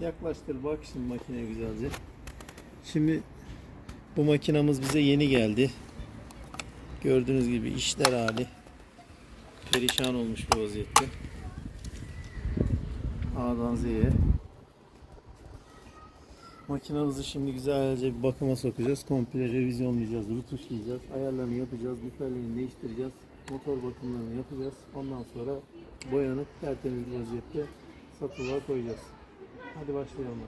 Yaklaştır bak şimdi makine güzelce. Şimdi bu makinamız bize yeni geldi. Gördüğünüz gibi işler hali perişan olmuş bir vaziyette. A'dan Z'ye. Makinamızı şimdi güzelce bir bakıma sokacağız. Komple revizyonlayacağız, rutuşlayacağız. Ayarlarını yapacağız, lüferlerini değiştireceğiz. Motor bakımlarını yapacağız. Ondan sonra boyanıp tertemiz vaziyette satılığa koyacağız. Hadi başlayalım.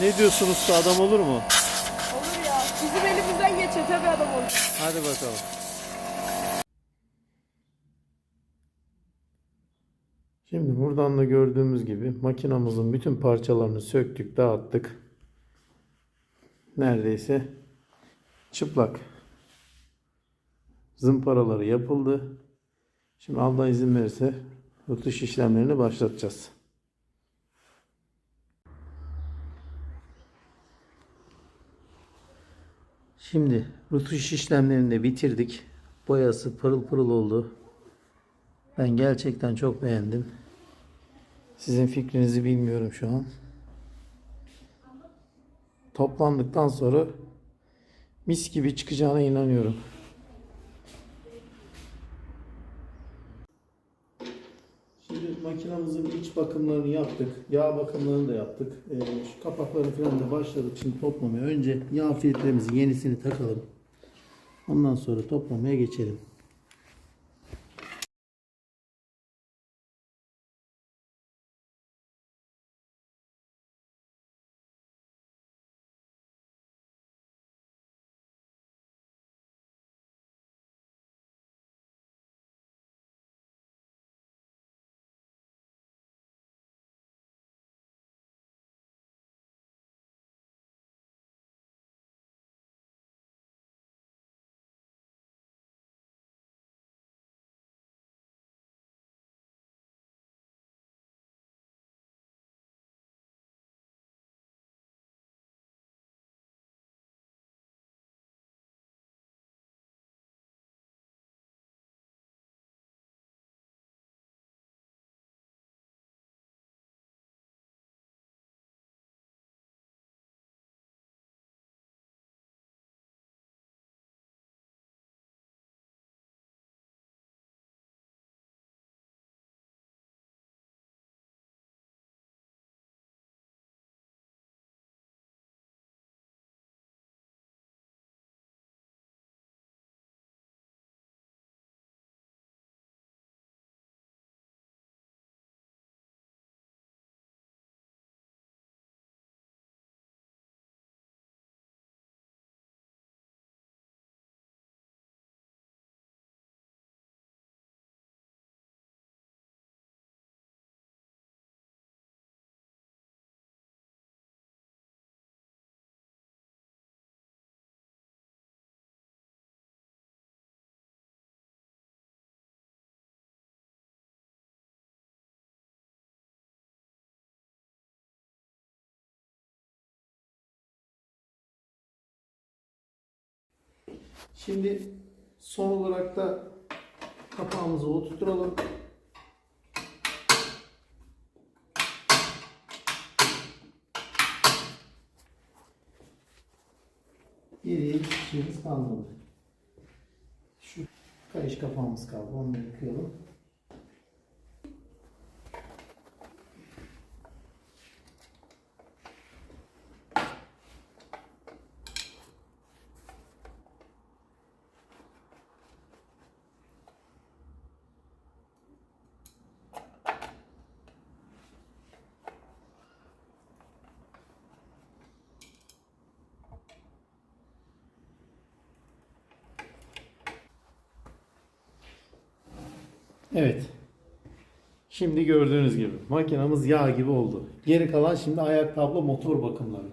Ne diyorsun usta adam olur mu? Olur ya. Bizim elimizden geçiyor tabii adam olur. Hadi bakalım. Şimdi buradan da gördüğümüz gibi makinamızın bütün parçalarını söktük, dağıttık. Neredeyse çıplak. Zımparaları yapıldı. Şimdi Allah izin verirse rutuş işlemlerini başlatacağız. Şimdi rutuş işlemlerini de bitirdik. Boyası pırıl pırıl oldu. Ben gerçekten çok beğendim. Sizin fikrinizi bilmiyorum şu an. Toplandıktan sonra mis gibi çıkacağına inanıyorum. Şimdi makinamızın iç bakımlarını yaptık. Yağ bakımlarını da yaptık. Ee, şu kapakları falan da başladık şimdi toplamaya. Önce yağ filtremizin yenisini takalım. Ondan sonra toplamaya geçelim. Şimdi son olarak da kapağımızı oturturalım. Geriye şeyimiz kalmadı. Şu kayış kapağımız kaldı. Onu yıkayalım. Evet. Şimdi gördüğünüz gibi makinamız yağ gibi oldu. Geri kalan şimdi ayak tablo motor bakımları.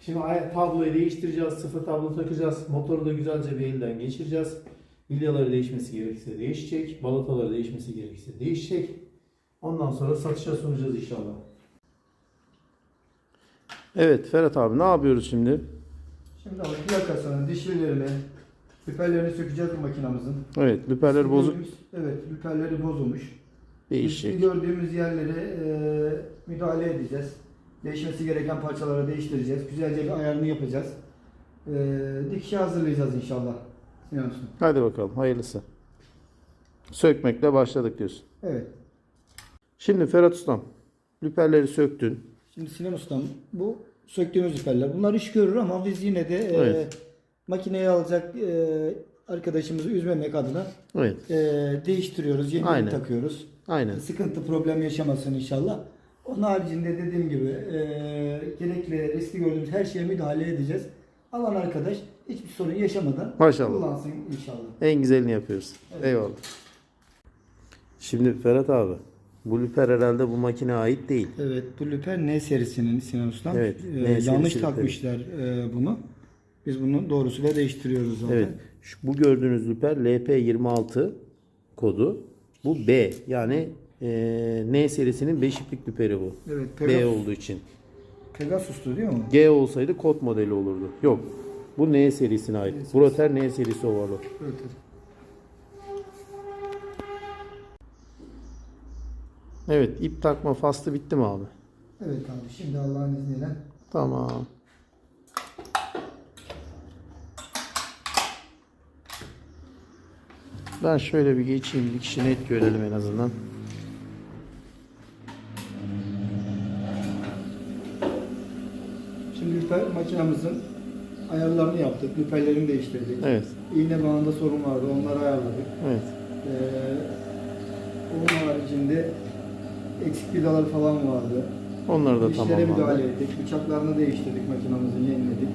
Şimdi ayak tabloyu değiştireceğiz. Sıfır tablo takacağız. Motoru da güzelce bir elden geçireceğiz. Bilyaları değişmesi gerekirse değişecek. Balataları değişmesi gerekirse değişecek. Ondan sonra satışa sunacağız inşallah. Evet Ferhat abi ne yapıyoruz şimdi? Şimdi abi plakasını, dişlilerini, lüperlerini sökeceğiz bu makinamızın. Evet lüperler bozuk Evet, lüperleri bozulmuş. değişecek. Biz gördüğümüz yerleri e, müdahale edeceğiz. Değişmesi gereken parçaları değiştireceğiz. Güzelce bir ayarını yapacağız. E, dikişe hazırlayacağız inşallah. Sinan Usta. Hadi bakalım hayırlısı. Sökmekle başladık diyorsun. Evet. Şimdi Ferhat Ustam lüperleri söktün. Şimdi Sinan Ustam bu söktüğümüz lüperler. Bunlar iş görür ama biz yine de e, Evet. Makineye alacak e, arkadaşımızı üzmemek adına Evet e, değiştiriyoruz. Yeni Aynen. takıyoruz. aynen. Sıkıntı, problem yaşamasın inşallah. Onun haricinde dediğim gibi e, gerekli riski gördüğümüz her şeye müdahale edeceğiz. Alan arkadaş hiçbir sorun yaşamadan Maşallah. kullansın inşallah. En güzelini yapıyoruz. Eyvallah. Şimdi Ferhat abi bu lüper herhalde bu makine ait değil. Evet bu lüper N serisinin Sinan Ustam. Evet, N serisi yanlış lüperi. takmışlar e, bunu. Biz bunu doğrusuyla değiştiriyoruz zaten. Evet. Şu, bu gördüğünüz lüper LP26 kodu. Bu B yani e, N serisinin 5 iplik lüperi bu. Evet, B olduğu için. Pegasus'tu değil mi? G olsaydı kod modeli olurdu. Yok. Bu N serisine ait. Broter N serisi. Evet. evet. Evet ip takma faslı bitti mi abi? Evet abi şimdi Allah'ın izniyle Tamam. Ben şöyle bir geçeyim. Dikişi net görelim en azından. Şimdi lüper makinamızın ayarlarını yaptık. Lüperlerini değiştirdik. Evet. İğne bağında sorun vardı. Onları ayarladık. Evet. Ee, onun haricinde eksik vidalar falan vardı. Onları da İşlere müdahale ettik. Bıçaklarını değiştirdik makinamızı yeniledik.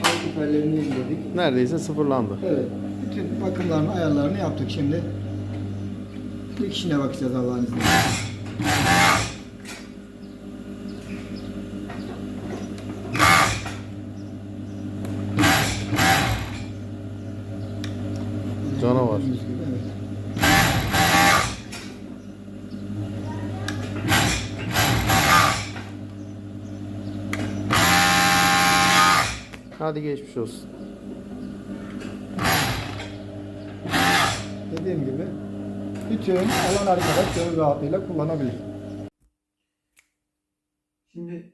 Alt lüperlerini yeniledik. Neredeyse sıfırlandı. Evet. Bütün bakımlarını, ayarlarını yaptık şimdi. Dikişine bakacağız Allah'ın izniyle. Canavar. Evet. Hadi geçmiş olsun. Dediğim gibi bütün alan arkadaş gönül rahatlığıyla kullanabilir. Şimdi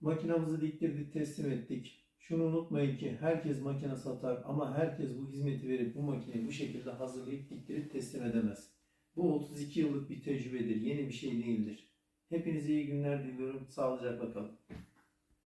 makinamızı diktirdik, teslim ettik. Şunu unutmayın ki herkes makine satar ama herkes bu hizmeti verip bu makineyi bu şekilde hazırlayıp diktirip teslim edemez. Bu 32 yıllık bir tecrübedir, yeni bir şey değildir. Hepinize iyi günler diliyorum, sağlıcakla kalın.